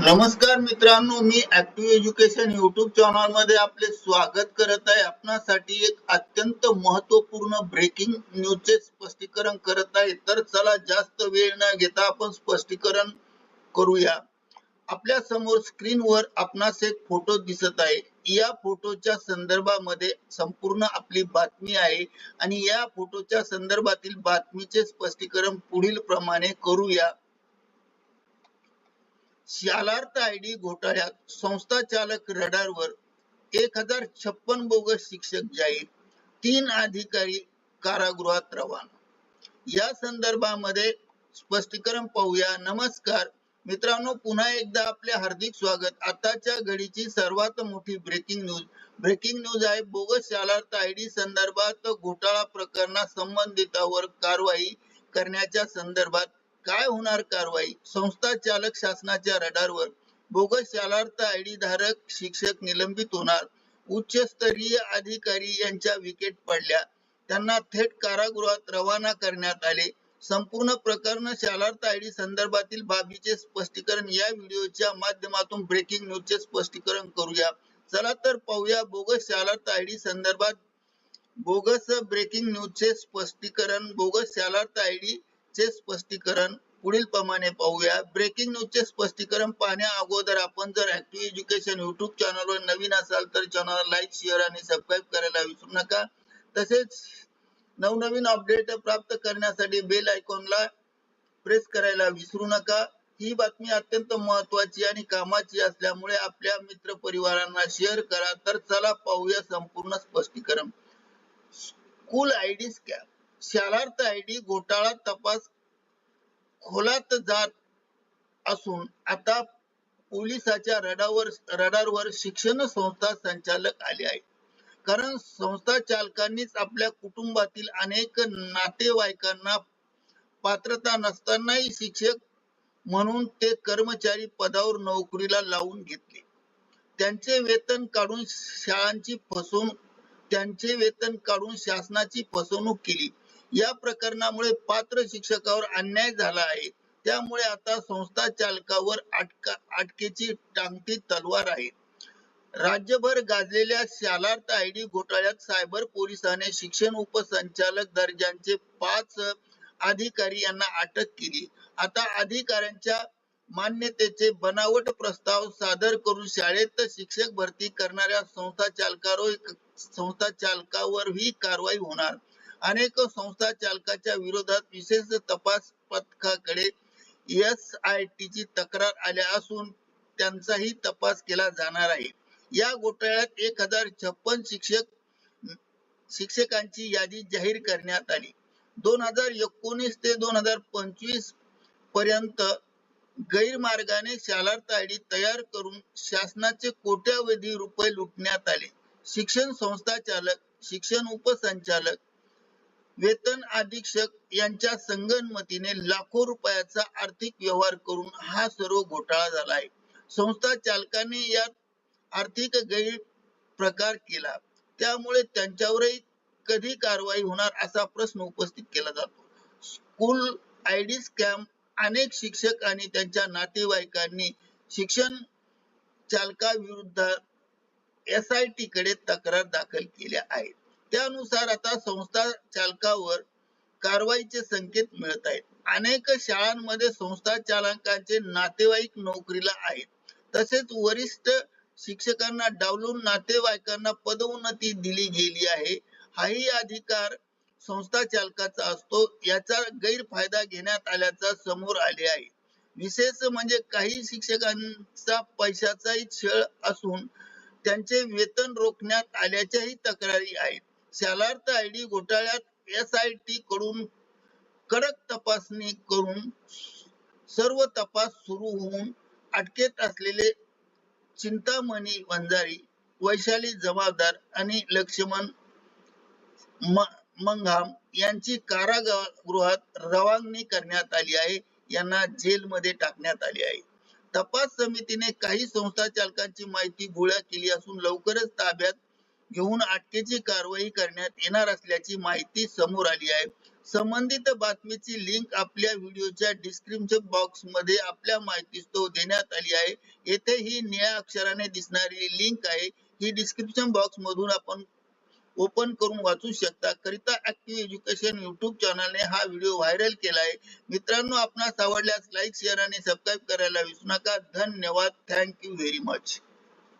नमस्कार मित्रांनो मी ऍक्टिव्ह एज्युकेशन युट्यूब चॅनलमध्ये आपले स्वागत करत आहे. आपणासाठी एक अत्यंत महत्त्वपूर्ण ब्रेकिंग न्यूजचे स्पष्टीकरण करत आहे. तर चला जास्त वेळ न घेता आपण स्पष्टीकरण करूया. आपल्यासमोर स्क्रीनवर आपणास एक फोटो दिसत आहे. या फोटोच्या संदर्भामध्ये संपूर्ण आपली बातमी आहे आणि या फोटोच्या संदर्भातील बातमीचे स्पष्टीकरण पुढील प्रमाणे करूया. शालार्थ आय डी घोटाळ्यात संस्था चालक रडारवर एक हजार छप्पन बोगस शिक्षक जाहीर तीन अधिकारी कारागृहात रवाना. या संदर्भामध्ये स्पष्टीकरण पाहूया. नमस्कार. मित्रांनो पुन्हा एकदा आपले हार्दिक स्वागत. आताच्या घडीची सर्वात मोठी ब्रेकिंग न्यूज ब्रेकिंग न्यूज आहे बोगस शालार्थ आय डी संदर्भात घोटाळा प्रकरणात संबंधितावर कारवाई करण्याच्या संदर्भात काय होणार कारवाई? संस्था चालक शासनाच्या रडारवर. बोगस शालार्थ आयडी धारक शिक्षक निलंबित होणार. उच्च स्तरीय अधिकारी यांच्या विकेट पडल्या. त्यांना थेट कारागृहात रवाना करण्यात आले. संपूर्ण प्रकरण शालार्थ आयडी संदर्भातील बाबीचे स्पष्टीकरण या व्हिडिओच्या माध्यमातून ब्रेकिंग न्यूजचे स्पष्टीकरण करूया. चला तर पाहूया बोगस शालार्थ आयडी संदर्भात बोगस ब्रेकिंग न्यूजचे स्पष्टीकरण. बोगस शालार्थ आयडी चे स्पष्टीकरण पुढील प्रमाणे पाहूया ब्रेकिंग न्यूजचे स्पष्टीकरण पाहण्या अगोदर आपण जर ऍक्टिव्ह एज्युकेशन युट्यूब चॅनलवर नवीन असाल तर चॅनल लाईक शेअर आणि सबस्क्राईब करायला विसरू नका. तसेच नवनवीन अपडेट प्राप्त करण्यासाठी बेल आयकॉनला प्रेस करायला विसरू नका. ही बातमी अत्यंत महत्वाची आणि कामाची असल्यामुळे आपल्या मित्र परिवारांना शेअर करा. तर चला पाहूया संपूर्ण स्पष्टीकरण. School ID scam Shalarth ID घोटाळा तपास खोलात जात असून आता पोलिसाच्या रडावर रडारवर शिक्षण संस्था संचालक आले आहेत. कारण संस्था चालकांनीच आपल्या कुटुंबातील अनेक नातेवाईकांना पात्रता नसतानाही शिक्षक म्हणून ते कर्मचारी पदावर नोकरीला लावून घेतले. त्यांचे वेतन काढून शाळांची फसवणूक त्यांचे वेतन काढून शासनाची फसवणूक केली. या प्रकरणामुळे पात्र शिक्षकावर अन्याय झाला आहे. त्यामुळे आता संस्था चालकावर अटका अटकेची टांगती तलवार आहे. राज्यभर गाजलेल्या शालार्थ आयडी घोटाळ्यात सायबर पोलिसाने शिक्षण उपसंचालक दर्जाचे पाच अधिकारी यांना अटक केली. आता अधिकाऱ्यांच्या मान्यतेचे बनावट प्रस्ताव सादर करून शाळेत शिक्षक भरती करणाऱ्या संस्था चालकावर संस्था चालकावर ही कारवाई होणार. अनेक संस्था चालकाच्या विरोधात विशेष तपास पथकाकडे एस आय टी ची तक्रार आल्या असून त्यांचाही तपास केला जाणार आहे. या घोटाळ्यात एक हजार छप्पन शिक्षक शिक्षकांची यादी जाहीर करण्यात आली. दोन हजार एकोणीस ते दोन हजार पंचवीसपर्यंत गैरमार्गाने शालार्थ आयडी तयार करून शासनाचे कोट्यावधी रुपये लुटण्यात आले. शिक्षण संस्था चालक शिक्षण उपसंचालक वेतन अधीक्षक यांच्या संगनमतीने लाखो रुपयाचा आर्थिक व्यवहार करून हा सर्व घोटाळा झाला आहे. संस्था चालकाने यात आर्थिक गैर प्रकार केला. त्यामुळे त्यांच्यावरही कधी कारवाई होणार असा प्रश्न उपस्थित केला जातो. स्कूल आयडी स्कॅम अनेक शिक्षक आणि त्यांच्या नातेवाईकांनी शिक्षण चालकाविरुद्ध एस आय टी कडे तक्रार दाखल केल्या आहेत. त्यानुसार आता संस्था चालकावर कारवाईचे संकेत मिळत आहेत. अनेक शाळांमध्ये संस्था चालकांचे नातेवाईक नोकरीला आहेत. तसेच वरिष्ठ शिक्षकांना डावलून नातेवाईकांना पदोन्नती दिली गेली आहे. हाही अधिकार संस्था चालकाचा असतो. याचा गैरफायदा घेण्यात आल्याचा समोर आले आहे. विशेष म्हणजे काही शिक्षकांचा पैशाचाही छळ असून त्यांचे वेतन रोखण्यात आल्याच्याही तक्रारी आहेत. सॅलर्थ आय डी घोटाळ्यात एस आय टी कडून कडक तपासणी करून सर्व तपास सुरू होऊन अटकेत असलेले चिंतामणी वंजारी वैशाली जबाबदार आणि लक्ष्मण मंघाम यांची कारागृहात रवानगी करण्यात आली आहे. यांना जेलमध्ये टाकण्यात आले आहे. तपास समितीने काही संस्था चालकांची माहिती गोळा केली असून लवकरच ताब्यात घेऊन अटकेची कारवाई करण्यात येणार असल्याची माहिती समोर आली आहे. संबंधित बातमीची लिंक आपल्या व्हिडिओच्या डिस्क्रिप्शन बॉक्समध्ये आपल्या माहितीस्तव देण्यात आली आहे. येथे ही निळ्या अक्षराने दिसणारी लिंक आहे. ही डिस्क्रिप्शन बॉक्स मधून आपण ओपन करून वाचू शकता. करिता ऍक्टिव्ह एज्युकेशन युट्यूब चॅनलने हा व्हिडिओ व्हायरल केला आहे. मित्रांनो आपणास आवडल्यास लाईक शेअर आणि सबस्क्राईब करायला विसरू नका. धन्यवाद. Thank you very much